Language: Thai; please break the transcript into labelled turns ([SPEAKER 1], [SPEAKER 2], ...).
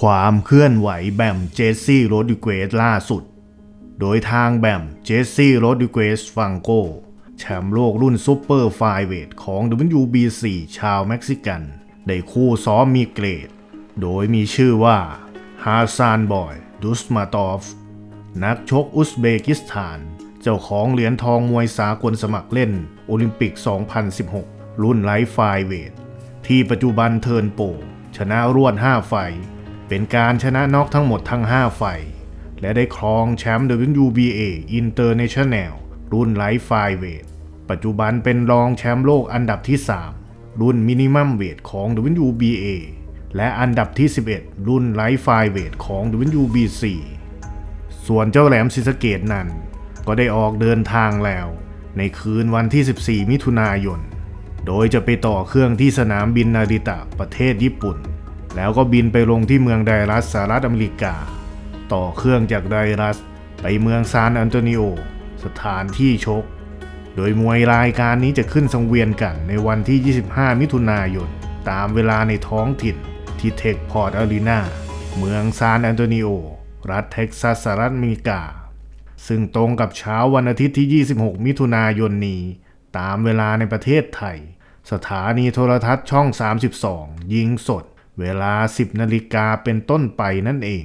[SPEAKER 1] ความเคลื่อนไหวแบมเจสซี่โรดิเกสล่าสุด โดยทางแบมเจสซี่โรดิเกสฟังโกแชมป์โลกรุ่นซูเปอร์ไฟเวทของ WBC ชาวเม็กซิกัน ได้คู่ซ้อมมีเกรด โดยมีชื่อว่าฮาซานบอยดุสมาตอฟ นักชกอุซเบกิสถาน เจ้าของเหรียญทองมวยสากลสมัครเล่น โอลิมปิก 2016 รุ่นไลท์ไฟเวท ที่ปัจจุบันเทิร์นโปรชนะรวด 5 ไฟ เป็นการชนะน็อกทั้งหมดทั้ง 5 ไฟและได้ครองแชมป์ WBA International รุ่นไลท์ไฟเวทปัจจุบันเป็นรองแชมป์โลกอันดับที่ 3 รุ่นมินิมัมเวทของ WBA และอันดับที่ 11 รุ่นไลท์ไฟเวทของ WBC ส่วนเจ้าแหลมศรีสเกดนั้น ก็ได้ออกเดินทางแล้ว ในคืนวันที่ 14 มิถุนายน โดยจะไปต่อเครื่องที่สนามบินนาริตะประเทศญี่ปุ่น แล้วก็บินไปลงที่เมืองไดรัสสหรัฐอเมริกา ต่อเครื่องจากไดรัส ไปเมืองซานอันโตนิโอ สถานที่ชก โดยมวยรายการนี้จะขึ้นสังเวียนกันในวันที่ 25 มิถุนายน ตามเวลาในท้องถิ่นที่เทคพอร์ตอารีนาเมืองซานอันโตนิโอ รัฐเท็กซัสสหรัฐอเมริกา ซึ่งตรงกับเช้าวันอาทิตย์ที่ 26 มิถุนายนนี้ ตามเวลาในประเทศไทย สถานีโทรทัศน์ช่อง 32 ยิงสด เวลา 10นาฬิกาเป็นต้นไปนั่นเอง